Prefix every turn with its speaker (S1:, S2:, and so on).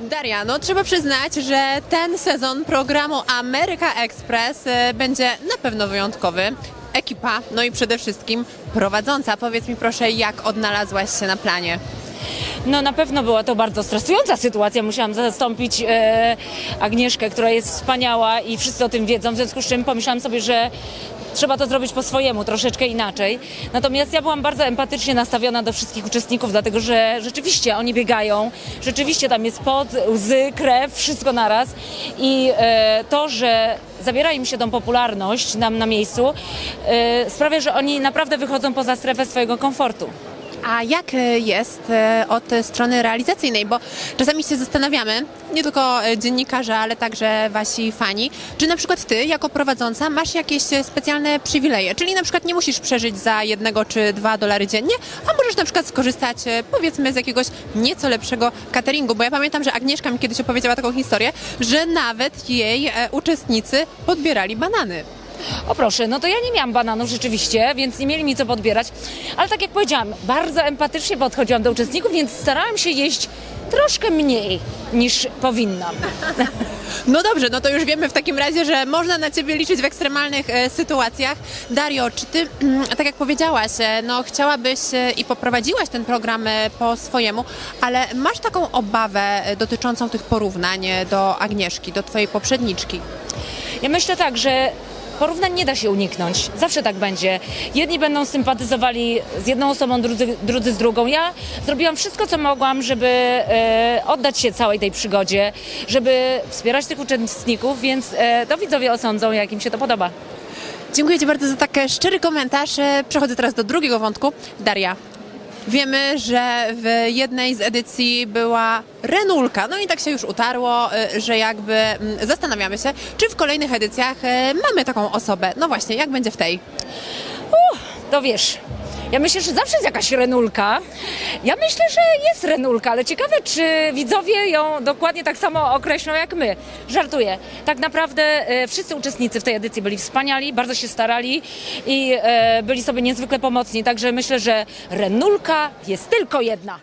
S1: Daria, no trzeba przyznać, że ten sezon programu Ameryka Express e, będzie na pewno wyjątkowy. Ekipa, no i przede wszystkim prowadząca. Powiedz mi proszę, jak odnalazłaś się na planie?
S2: No na pewno była to bardzo stresująca sytuacja. Musiałam zastąpić e, Agnieszkę, która jest wspaniała i wszyscy o tym wiedzą, w związku z czym pomyślałam sobie, że trzeba to zrobić po swojemu, troszeczkę inaczej. Natomiast ja byłam bardzo empatycznie nastawiona do wszystkich uczestników, dlatego że rzeczywiście oni biegają, rzeczywiście tam jest pot, łzy, krew, wszystko naraz i e, to, że zabiera im się tą popularność nam na miejscu, e, sprawia, że oni naprawdę wychodzą poza strefę swojego komfortu.
S1: A jak e, jest e, od strony realizacyjnej? Bo czasami się zastanawiamy, nie tylko e, dziennikarze, ale także wasi fani, czy na przykład ty, jako prowadząca, masz jakieś specjalne przywileje? Czyli na przykład nie musisz przeżyć za jednego czy dwa dolary dziennie, a możesz na przykład skorzystać powiedzmy z jakiegoś nieco lepszego cateringu. Bo ja pamiętam, że Agnieszka mi kiedyś opowiedziała taką historię, że nawet jej uczestnicy podbierali banany.
S2: O proszę, no to ja nie miałam bananów rzeczywiście, więc nie mieli mi co podbierać. Ale tak jak powiedziałam, bardzo empatycznie podchodziłam do uczestników, więc starałam się jeść troszkę mniej niż powinnam.
S1: No dobrze, no to już wiemy w takim razie, że można na Ciebie liczyć w ekstremalnych e, sytuacjach. Dario, czy Ty, mm, tak jak powiedziałaś, e, no chciałabyś e, i poprowadziłaś ten program e, po swojemu, ale masz taką obawę e, dotyczącą tych porównań e, do Agnieszki, do Twojej poprzedniczki?
S2: Ja myślę tak, że porównań nie da się uniknąć. Zawsze tak będzie. Jedni będą sympatyzowali z jedną osobą, drudzy, drudzy z drugą. Ja zrobiłam wszystko, co mogłam, żeby e, oddać się całej tej przygodzie, żeby wspierać tych uczestników, więc e, to widzowie osądzą, jak im się to podoba.
S1: Dziękuję Ci bardzo za taki szczery komentarz. Przechodzę teraz do drugiego wątku. Daria, wiemy, że w jednej z edycji była renulka. No i tak się już utarło, e, że jakby mm, zastanawiamy się, czy w kolejnych edycjach e, mamy taką osobę. No właśnie, jak będzie w tej?
S2: To wiesz, ja myślę, że zawsze jest jakaś renulka. Ja myślę, że jest renulka, ale ciekawe, czy widzowie ją dokładnie tak samo określą jak my. Żartuję. Tak naprawdę e, wszyscy uczestnicy w tej edycji byli wspaniali, bardzo się starali i e, byli sobie niezwykle pomocni, także myślę, że renulka jest tylko jedna.